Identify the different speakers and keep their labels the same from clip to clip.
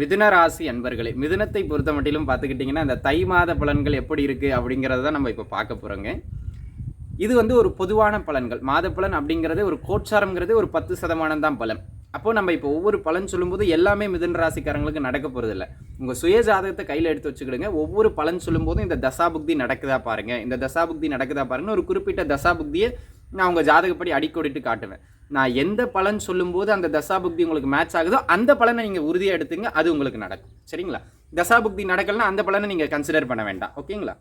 Speaker 1: மிதுன ராசி அன்பர்களே மிதுனத்தை பொறுத்த மட்டிலும் பார்த்துக்கிட்டிங்கன்னா இந்த தை மாத பலன்கள் எப்படி இருக்குது அப்படிங்கிறத தான் நம்ம இப்போ பார்க்க போகிறோங்க இது வந்து ஒரு பொதுவான பலன்கள். மாத பலன் அப்படிங்கிறது ஒரு கோட்சாரம்ங்கிறது ஒரு பத்து சதமானம் தான் பலன். அப்போ நம்ம இப்போ ஒவ்வொரு பலன் சொல்லும்போது எல்லாமே மிதுன ராசிக்காரங்களுக்கு நடக்க போகிறதில்ல உங்கள் சுய ஜாதகத்தை கையில் எடுத்து வச்சுக்கிடுங்க. ஒவ்வொரு பலன் சொல்லும்போதும் இந்த தசாபுக்தி நடக்குதா பாருங்கள் இந்த தசாபுக்தி நடக்குதா பாருங்க ஒரு குறிப்பிட்ட தசாபுக்தியை நான் உங்கள் ஜாதகப்படி அடிக்கோடிட்டு காட்டுவேன். நான் எந்த பலன் சொல்லும்போது அந்த தசாபுக்தி உங்களுக்கு மேட்ச் ஆகுதோ அந்த பலனை நீங்கள் உறுதியாக எடுத்துங்க அது உங்களுக்கு நடக்கும். சரிங்களா? தசாபுக்தி நடக்கலன்னா அந்த பலனை நீங்கள் கன்சிடர் பண்ண வேண்டாம். ஓகேங்களா?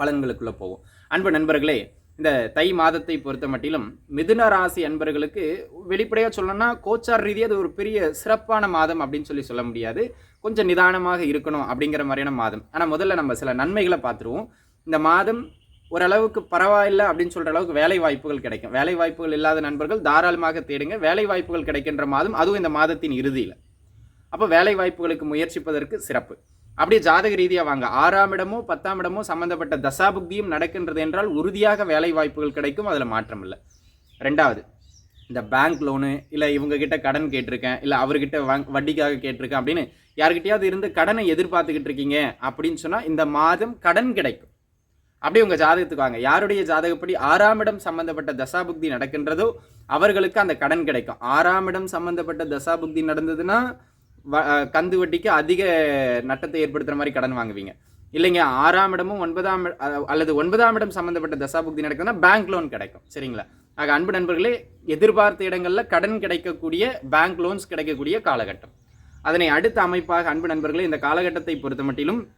Speaker 1: பலன்களுக்குள்ளே போவோம். அன்பு நண்பர்களே இந்த தை மாதத்தை பொறுத்த மட்டிலும் மிதுன ராசி அன்பர்களுக்கு வெளிப்படையாக சொல்லணும்னா கோச்சார் ரீதியாக அது ஒரு பெரிய சிறப்பான மாதம் அப்படின்னு சொல்லி சொல்ல முடியாது. கொஞ்சம் நிதானமாக இருக்கணும் அப்படிங்கிற மாதிரியான மாதம். ஆனால் முதல்ல நம்ம சில நன்மைகளை பார்த்துருவோம். இந்த மாதம் ஓரளவுக்கு பரவாயில்லை அப்படின்னு சொல்கிற அளவுக்கு வேலை வாய்ப்புகள் கிடைக்கும். வேலை வாய்ப்புகள் இல்லாத நண்பர்கள் தாராளமாக தேடுங்க. வேலை வாய்ப்புகள் கிடைக்கின்ற மாதம் அதுவும் இந்த மாதத்தின் இறுதியில். அப்போ வேலை வாய்ப்புகளுக்கு முயற்சிப்பதற்கு சிறப்பு. அப்படியே ஜாதக ரீதியாக வாங்க. ஆறாம் இடமோ பத்தாம் இடமோ சம்மந்தப்பட்ட தசாபுக்தியும் நடக்கின்றது என்றால் உறுதியாக வேலை வாய்ப்புகள் கிடைக்கும். அதில் மாற்றம் இல்லை. ரெண்டாவது இந்த பேங்க் லோனு இல்லை இவங்ககிட்ட கடன் கேட்டிருக்கேன் இல்லை அவர்கிட்ட வங் வட்டிக்காக கேட்டிருக்கேன் அப்படின்னு யார்கிட்டயாவது இருந்து கடனை எதிர்பார்த்துக்கிட்டு இருக்கீங்க அப்படின்னு சொன்னால் இந்த மாதம் கடன் கிடைக்கும். அப்படியே உங்கள் ஜாதகத்துக்கு வாங்க. யாருடைய ஜாதகப்படி ஆறாம் இடம் சம்பந்தப்பட்ட தசாபுக்தி நடக்கின்றதோ அவர்களுக்கு அந்த கடன் கிடைக்கும். ஆறாம் இடம் சம்பந்தப்பட்ட தசாபுக்தி நடந்ததுன்னா வ- கந்து வட்டிக்கு அதிக நட்டத்தை ஏற்படுத்துகிற மாதிரி கடன் வாங்குவீங்க. இல்லைங்க ஆறாம் இடமும் ஒன்பதாம் அல்லது ஒன்பதாம் இடம் சம்பந்தப்பட்ட தசாபுக்தி நடக்குதுன்னா பேங்க் லோன் கிடைக்கும். சரிங்களா? ஆக அன்பு நண்பர்களே எதிர்பார்த்த இடங்களில் கடன் கிடைக்கக்கூடிய பேங்க் லோன்ஸ் கிடைக்கக்கூடிய காலகட்டம். அதனை அடுத்த அமைப்பாக அன்பு நண்பர்களே இந்த காலகட்டத்தை பொறுத்த மட்டிலும்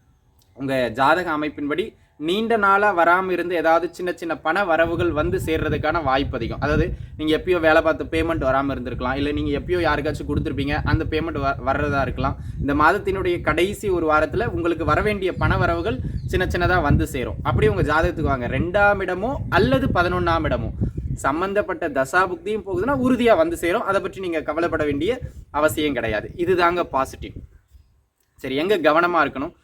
Speaker 1: உங்கள் ஜாதக அமைப்பின்படி நீண்ட நாளாக வராமல் இருந்து ஏதாவது சின்ன சின்ன பண வரவுகள் வந்து சேர்றதுக்கான வாய்ப்பு அதிகம். அதாவது நீங்கள் எப்பயோ வேலை பார்த்து பேமெண்ட் வராமல் இருந்திருக்கலாம். இல்லை நீங்கள் எப்பயோ யாருக்காச்சும் கொடுத்துருப்பீங்க. அந்த பேமெண்ட் வ வர்றதா இருக்கலாம். இந்த மாதத்தினுடைய கடைசி ஒரு வாரத்தில் உங்களுக்கு வர வேண்டிய பண வரவுகள் சின்ன சின்னதாக வந்து சேரும். அப்படியே உங்கள் ஜாதகத்துக்கு வாங்க. ரெண்டாம் இடமோ அல்லது பதினொன்றாம் இடமோ. சம்பந்தப்பட்ட தசாபுக்தியும் போகுதுன்னா உறுதியாக வந்து சேரும். அதை பற்றி நீங்கள் கவலைப்பட வேண்டிய அவசியம் கிடையாது. இதுதாங்க பாசிட்டிவ் சரி எங்கே கவனமாக இருக்கணும்?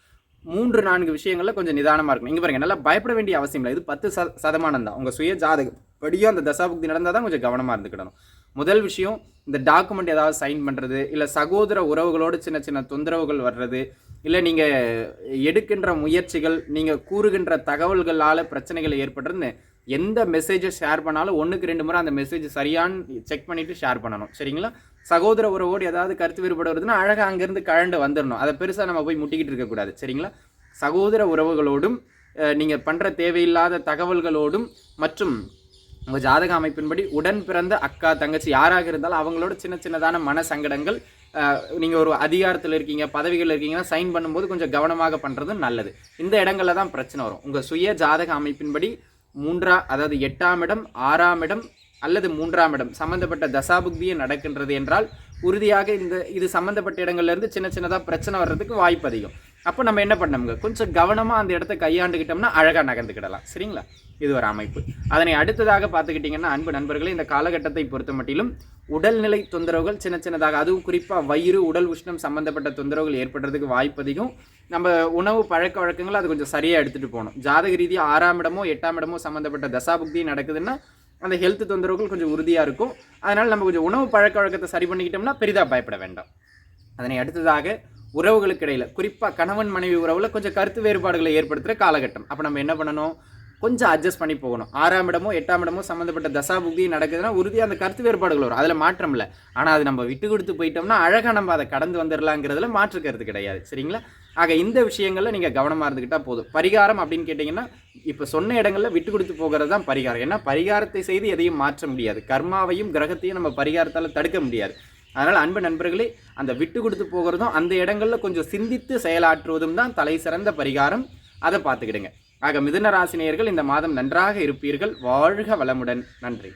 Speaker 1: மூன்று நான்கு விஷயங்களில் கொஞ்சம் நிதானமாக இருக்கணும். இங்கே பாருங்க நல்லா பயப்பட வேண்டிய அவசியம் இல்லை. இது பத்து ச சதமானம் தான். உங்கள் சுய ஜாதகம் படியும் அந்த தசாபுக்தி நடந்தால் தான் கொஞ்சம் கவனமாக இருந்துக்கிடணும். முதல் விஷயம் இந்த டாக்குமெண்ட் ஏதாவது சைன் பண்ணுறது இல்லை சகோதர உறவுகளோடு சின்ன சின்ன தொந்தரவுகள் வர்றது இல்லை நீங்கள் எடுக்கின்ற முயற்சிகள் நீங்கள் கூறுகின்ற தகவல்களால் பிரச்சனைகள் ஏற்படுறதுன்னு எந்த மெசேஜை ஷேர் பண்ணாலும் ஒன்றுக்கு ரெண்டு முறை அந்த மெசேஜ் சரியான்னு செக் பண்ணிவிட்டு ஷேர் பண்ணணும். சரிங்களா? சகோதர உறவோடு ஏதாவது கருத்து வேறுபாடு வருதுன்னா அழகாக அங்கேருந்து கழண்டு வந்துடணும் அதை பெருசாக நம்ம போய் முட்டிக்கிட்டு இருக்கக்கூடாது சரிங்களா? சகோதர உறவுகளோடும் நீங்கள் பண்ணுற தேவையில்லாத தகவல்களோடும் மற்றும் உங்கள் ஜாதக அமைப்பின்படி உடன் பிறந்த அக்கா தங்கச்சி யாராக இருந்தாலும் அவங்களோட சின்ன சின்னதான மன சங்கடங்கள் நீங்கள் ஒரு அதிகாரத்தில் இருக்கீங்க பதவிகள் இருக்கீங்கன்னா சைன் பண்ணும்போது கொஞ்சம் கவனமாக பண்ணுறது நல்லது. இந்த இடங்களில் தான் பிரச்சனை வரும். உங்கள் சுய ஜாதக அமைப்பின்படி மூன்றா அதாவது எட்டாம் இடம் ஆறாம் இடம் அல்லது மூன்றாம் இடம். சம்பந்தப்பட்ட தசாபுக்தியை நடக்கின்றது என்றால் உறுதியாக இந்த இது சம்மந்தப்பட்ட இடங்கள்லேருந்து சின்ன சின்னதாக பிரச்சனை வர்றதுக்கு வாய்ப்பு அதிகம். அப்போ நம்ம என்ன பண்ணோம்ங்க கொஞ்சம் கவனமாக அந்த இடத்த கையாண்டுக்கிட்டோம்னா அழகாக நகர்ந்துக்கிடலாம். சரிங்களா? இது ஒரு அமைப்பு. அதனை அடுத்ததாக பார்த்துக்கிட்டிங்கன்னா அன்பு நண்பர்களே இந்த காலகட்டத்தை பொறுத்த மட்டிலும் உடல்நிலை தொந்தரவுகள் சின்ன சின்னதாக அதுவும் குறிப்பாக வயிறு உடல் உஷ்ணம் சம்பந்தப்பட்ட தொந்தரவுகள் ஏற்படுறதுக்கு வாய்ப்பு அதிகம். நம்ம உணவு பழக்க வழக்கங்கள் அது கொஞ்சம் சரியாக எடுத்துகிட்டு போகணும். ஜாதக ரீதியாக ஆறாம் இடமோ எட்டாம் இடமோ சம்மந்தப்பட்ட தசாபுக்தி நடக்குதுன்னா அந்த ஹெல்த் தொந்தரவுகள் கொஞ்சம் உறுதியாக இருக்கும். அதனால் நம்ம கொஞ்சம் உணவு பழக்க வழக்கத்தை சரி பண்ணிக்கிட்டோம்னா பெரிதாக பயப்பட வேண்டாம். அதனை அடுத்ததாக உறவுகளுக்கு இடையில் குறிப்பாக கணவன் மனைவி உறவில் கொஞ்சம் கருத்து வேறுபாடுகளை ஏற்படுத்துகிற காலகட்டம். அப்போ நம்ம என்ன பண்ணணும்? கொஞ்சம் அட்ஜஸ்ட் பண்ணி போகணும். ஆறாம் இடமோ எட்டாம் இடமோ சம்மந்தப்பட்ட தசாபுக்தி நடக்குதுன்னா உறுதியாக அந்த கருத்து வேறுபாடுகள் வரும். அதில் மாற்றம் இல்லை. ஆனால் அது நம்ம விட்டு கொடுத்து போயிட்டோம்னா அழகாக நம்ம அதை கடந்து வந்துடலாங்கிறதுல மாற்று கருத்து கிடையாது. சரிங்களா? ஆக இந்த விஷயங்களில் நீங்கள் கவனமாக இருந்துக்கிட்டால் போதும். பரிகாரம் அப்படின்னு கேட்டிங்கன்னா இப்போ சொன்ன இடங்களில் விட்டு கொடுத்து போகிறது தான் பரிகாரம். ஏன்னா பரிகாரத்தை செய்து எதையும் மாற்ற முடியாது. கர்மாவையும் கிரகத்தையும் நம்ம பரிகாரத்தால் தடுக்க முடியாது. அதனால் அன்பு நண்பர்களே அந்த விட்டு கொடுத்து போகிறதும் அந்த இடங்களில் கொஞ்சம் சிந்தித்து செயலாற்றுவதும் தான் தலை சிறந்த பரிகாரம். அதை பார்த்துக்கிடுங்க. ஆக மிதுன ராசினியர்கள் இந்த மாதம் நன்றாக இருப்பீர்கள். வாழ்க வளமுடன். நன்றி.